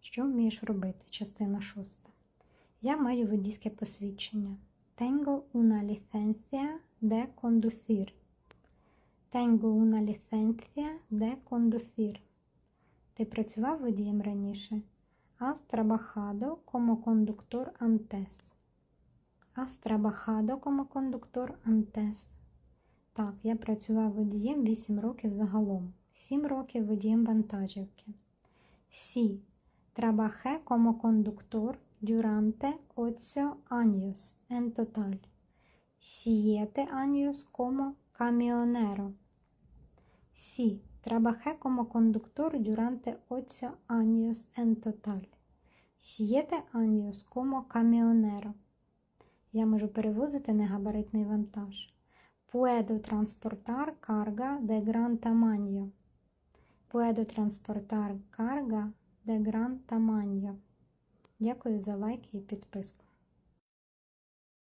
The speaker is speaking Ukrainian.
Що вмієш робити? Частина шоста. Я маю водійське посвідчення. Tengo una licencia de conducir. Tengo una licencia de conducir. Ти працював водієм раніше? Has trabajado como conductor antes. Has trabajado como conductor antes. Так, я працював водієм 8 років загалом. 7 років водієм вантажівки. Sí, trabajé como conductor durante 8 años en total. 7 años como camionero. Sí, trabajé como conductor durante 8 años en total. 7 años como camionero. Я можу перевозити негабаритний вантаж. Puedo transportar carga de gran tamaño. Puedo transportar carga de gran tamaño. Дякую за лайки і підписку.